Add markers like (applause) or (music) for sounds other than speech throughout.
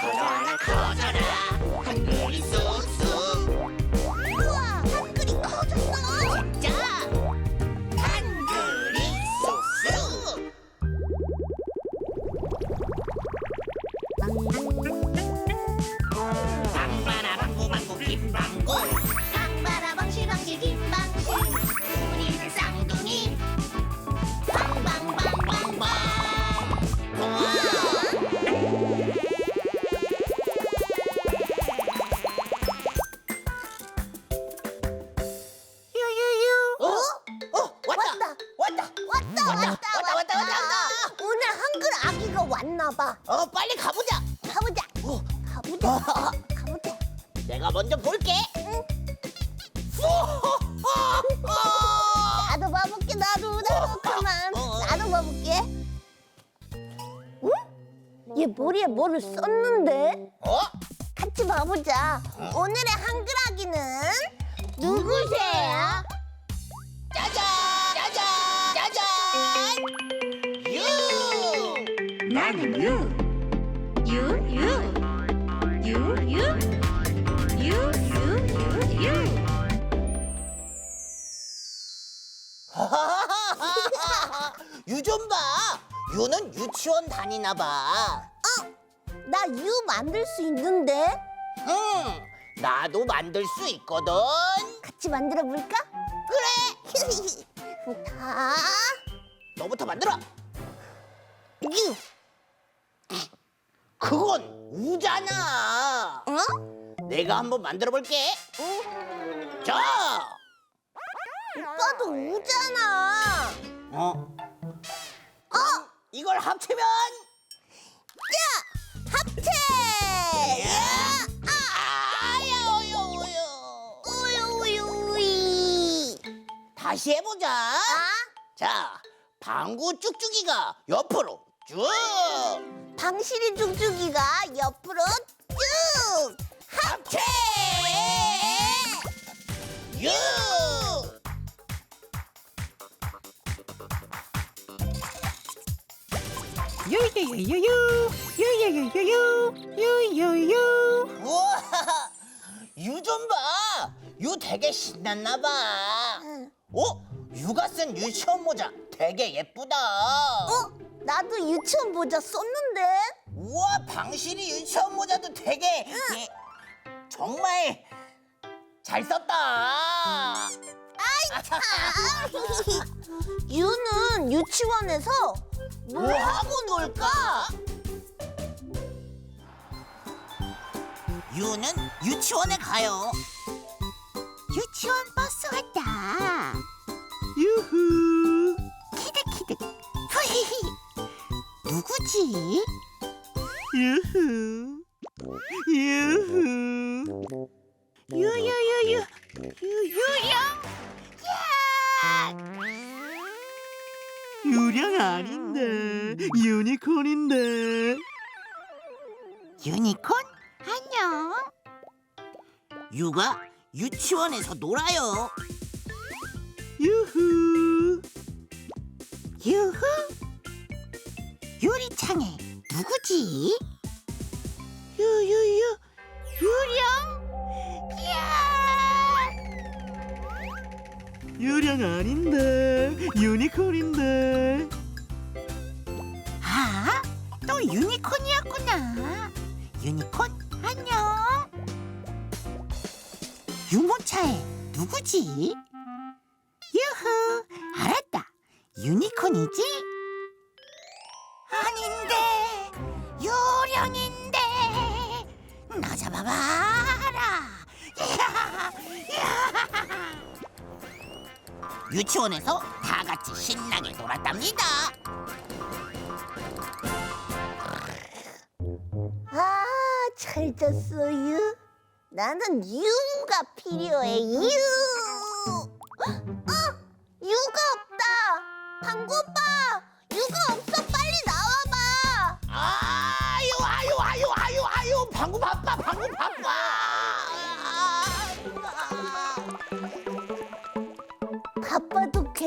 커져라 커져라. 한글이 쑥 왔다, 왔다, 왔다. 오늘 한글 아기가 왔나 봐. 어 빨리 가보자. 가보자. 어, 가보자. 가보자. 내가 먼저 볼게. 응. 푸 나도 봐볼게 나도 나도. 그만. 어, 어. 나도 봐볼게. 응? 얘 머리에 뭐를 썼는데? 어? 같이 봐보자. 오늘의 한글 아기는 누구세요? 유! 나는 유. 유, 유. 유, 유. 유, 유, 유, 유. (laughs) 유좀 봐. 유는 유치원 다니나 봐. 나 유 만들 수 있는데 응. 나도 만들 수 있거든. 같이 만들어 볼까? 그래. (laughs) 다 너부터 만들어. 유. 그건 우잖아. 어? 내가 한번 만들어 볼게. 어? 자. 오빠도 우잖아. 어? 어? 이걸 합치면 야! 합체! 아야오요오요. 우유우유이. 다시 해보자. 아? 자, 방구 쭉쭉이가 옆으로 쭉. 방실이 둥둥이가 옆으로 쭉. 합체. 유. 유유유유유 유유유유유 유유유 우와, 유 좀 봐. 유 되게 신났나 봐. 응. 어? 유가 쓴 유치원 모자 되게 예쁘다. 어? 나도 유치원 모자 썼는데. 우와, 방실이 유치원 모자도 되게 예, 정말 잘 썼다. 아이 참. (laughs) 유는 유치원에서 뭐 하고 놀까? 유는 유치원에 가요. 유치원 버스 누구지? 유후 유후 유유유유 유유령 유령 아닌데 유니콘인데 유니콘? 안녕. 유가 유치원에서 놀아요. 유후 유후. 유리창에 누구지? 유유유 유령. 야! 유령 아닌데 유니콘인데 아, 또 유니콘이었구나. 유니콘 안녕. 유모차에 누구지? 유후, 알았다. 유니콘이지? 나 잡아봐라. (laughs) 유치원에서 다 같이 신나게 놀았답니다. 아, 잘 잤어요. 나는 유가 필요해. 유. 어, 유가 없다. 방구 오빠,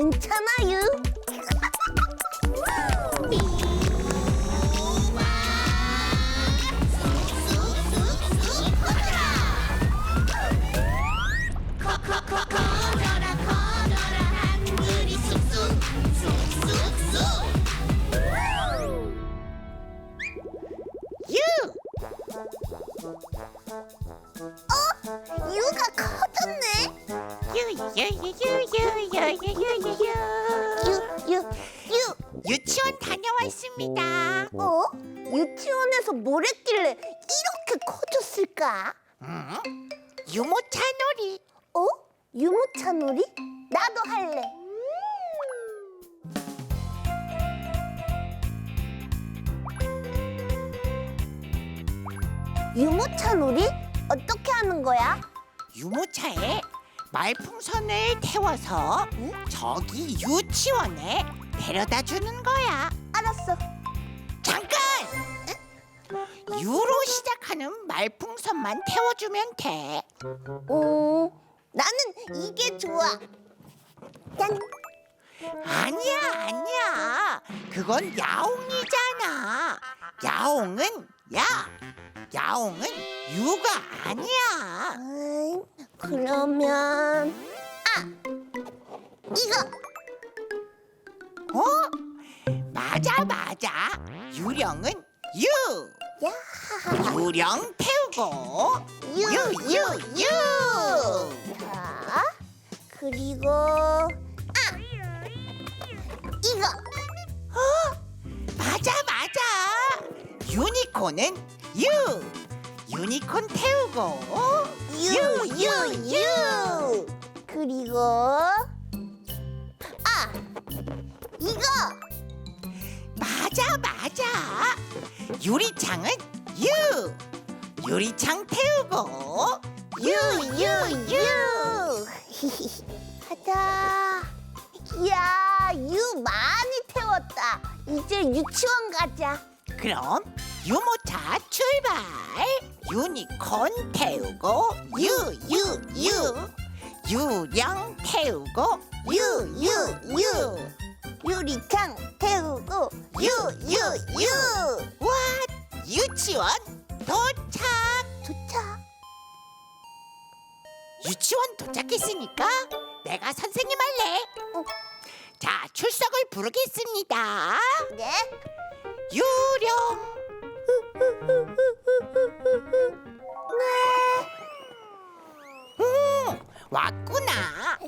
괜찮아요. 유치원에서 뭘 했길래 이렇게 커졌을까? 유모차 놀이 어? 유모차 놀이? 나도 할래. 유모차 놀이? 어떻게 하는 거야? 유모차에 말풍선을 태워서 저기 유치원에 데려다 주는 거야. 알았어. 유로 시작하는 말풍선만 태워주면 돼. 어, 나는 이게 좋아. 짠. 아니야, 아니야. 그건 야옹이잖아. 야옹은 야. 야옹은 유가 아니야. 음, 그러면 아 이거 어? 맞아, 맞아. 유령은 유. 야 유령 태우고. 유, 유, 유, 유. 자 그리고 아! 이거. 맞아, 맞아. 유니콘은 유. 유니콘 태우고. 유 유. 유. 그리고 아! 이거. 맞아, 맞아. 유리창은 유. 유리창 태우고 유유유 (laughs) 가자 이야 유 많이 태웠다 이제 유치원 가자 그럼 유모차 출발. 유니콘 태우고 유, 유, 유. 유령 태우고 유, 유, 유. 유리창 태우고 유, 유, 유. 와, 유치원 도착. 도착 유치원 도착했으니까 내가 선생님 할래. 어. 자, 출석을 부르겠습니다. 네 유령. 음, 왔구나.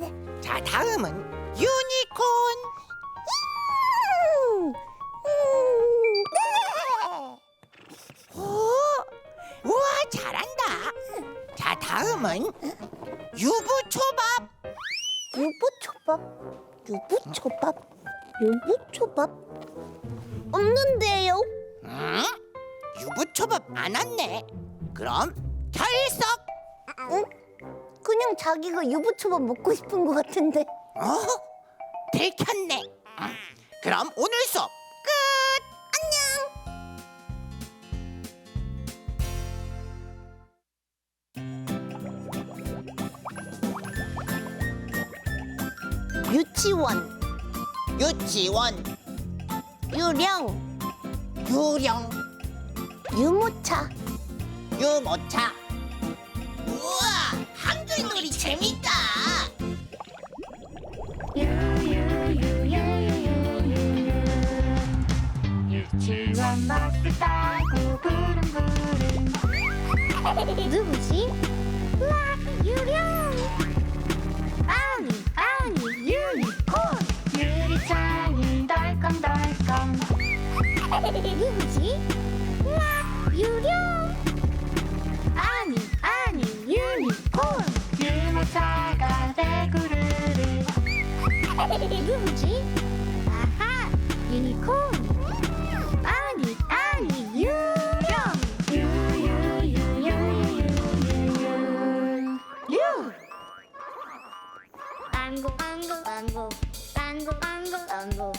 자, 다음은 유니콘. 자, 다음은 유부초밥. 유부초밥 유부초밥 유부초밥 없는데요 응? 유부초밥 안 왔네. 그럼 결석. 응? 그냥 자기가 유부초밥 먹고 싶은 것 같은데 어? 들켰네. 응. 그럼 오늘 유치원. 유치원. 유령. 유령. 유모차. 유모차. 우와 한글놀이 재밌다. 유치원 버스 타고 부릉부릉 누구지? 우와 유령. 아 누구지? 와, 유령. 아니, 아니, 유니콘. 유모차가 대구르르. 누구지? 아하, 유니콘. 아니, 아니, 유령. 유유유유유유유. 유. 빵고, 빵고, 빵고. 빵고,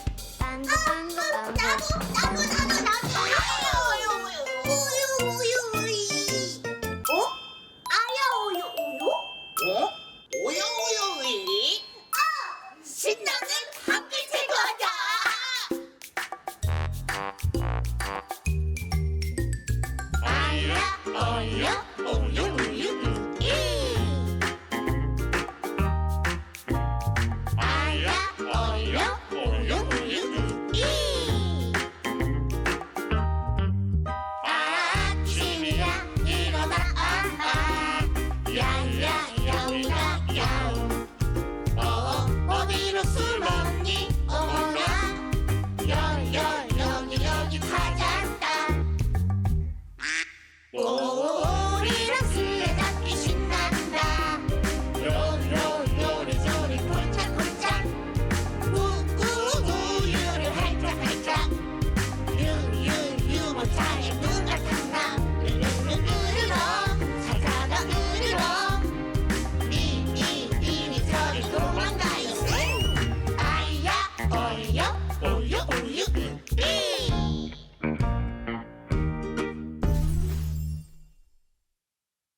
Yeah.